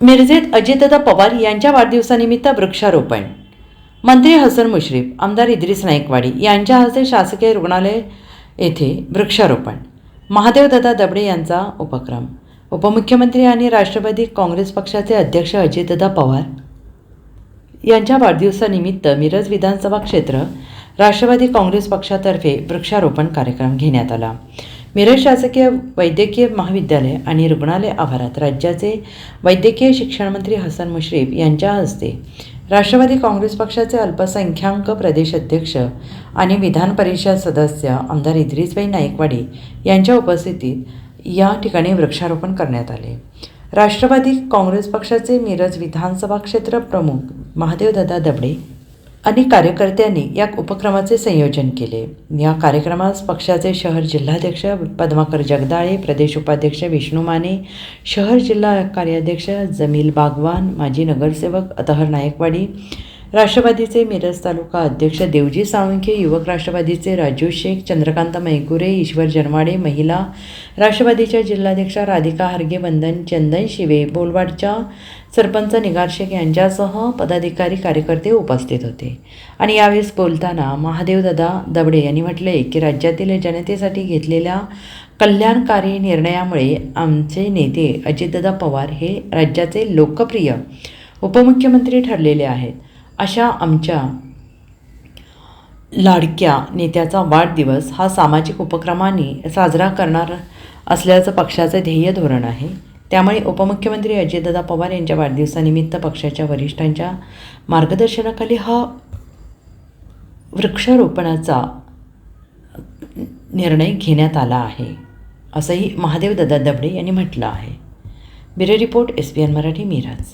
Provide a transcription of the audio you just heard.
मिरजेत अजितदादा पवार यांच्या वाढदिवसानिमित्त वृक्षारोपण. मंत्री हसन मुश्रीफ आमदार इद्रिस नाईकवाडी यांच्या हस्ते शासकीय रुग्णालय येथे वृक्षारोपण. महादेवदादा दबडे यांचा उपक्रम. उपमुख्यमंत्री आणि राष्ट्रवादी काँग्रेस पक्षाचे अध्यक्ष अजितदादा पवार यांच्या वाढदिवसानिमित्त मिरज विधानसभा क्षेत्र राष्ट्रवादी काँग्रेस पक्षातर्फे वृक्षारोपण कार्यक्रम घेण्यात आला. मिरज शासकीय वैद्यकीय महाविद्यालय आणि रुग्णालय आवारात राज्याचे वैद्यकीय शिक्षण मंत्री हसन मुश्रीफ यांच्या हस्ते राष्ट्रवादी काँग्रेस पक्षाचे अल्पसंख्याक प्रदेश अध्यक्ष आणि विधान परिषद सदस्य आमदार इद्रिसबाई नाईकवाडी यांच्या उपस्थितीत या ठिकाणी वृक्षारोपण करण्यात आले. राष्ट्रवादी काँग्रेस पक्षाचे मिरज विधानसभा क्षेत्र प्रमुख महादेवदादा दबडे अनेक कार्यकर्त्यांनी या उपक्रमाचे संयोजन केले. या कार्यक्रमास पक्षाचे शहर जिल्हाध्यक्ष पद्माकर जगदाळे प्रदेश उपाध्यक्ष विष्णू माने शहर जिल्हा कार्याध्यक्ष जमील बागवान माजी नगरसेवक अतहर नायकवाडी राष्ट्रवादीचे मिरज तालुका अध्यक्ष देवजी साळुंखे युवक राष्ट्रवादीचे राजू शेख चंद्रकांत मैगुरे ईश्वर जनवाडे महिला राष्ट्रवादीच्या जिल्हाध्यक्षा राधिका हार्गे वंदन चंदन शिवे बोलवाडच्या सरपंच निगार शेख यांच्यासह पदाधिकारी कार्यकर्ते उपस्थित होते. आणि यावेळेस बोलताना महादेवदादा दबडे यांनी म्हटले की राज्यातील जनतेसाठी घेतलेल्या कल्याणकारी निर्णयामुळे आमचे नेते अजितदादा पवार हे राज्याचे लोकप्रिय उपमुख्यमंत्री ठरलेले आहेत. अशा आमच्या लाडक्या नेत्याचा वाढदिवस हा सामाजिक उपक्रमाने साजरा करणार असल्याचं पक्षाचं ध्येय धोरण आहे. त्यामुळे उपमुख्यमंत्री अजितदादा पवार यांच्या वाढदिवसानिमित्त पक्षाच्या वरिष्ठांच्या मार्गदर्शनाखाली हा वृक्षारोपणाचा निर्णय घेण्यात आला आहे असंही महादेव ददा दबडे यांनी म्हटलं आहे. Bureau report S B N Marathi Miraj.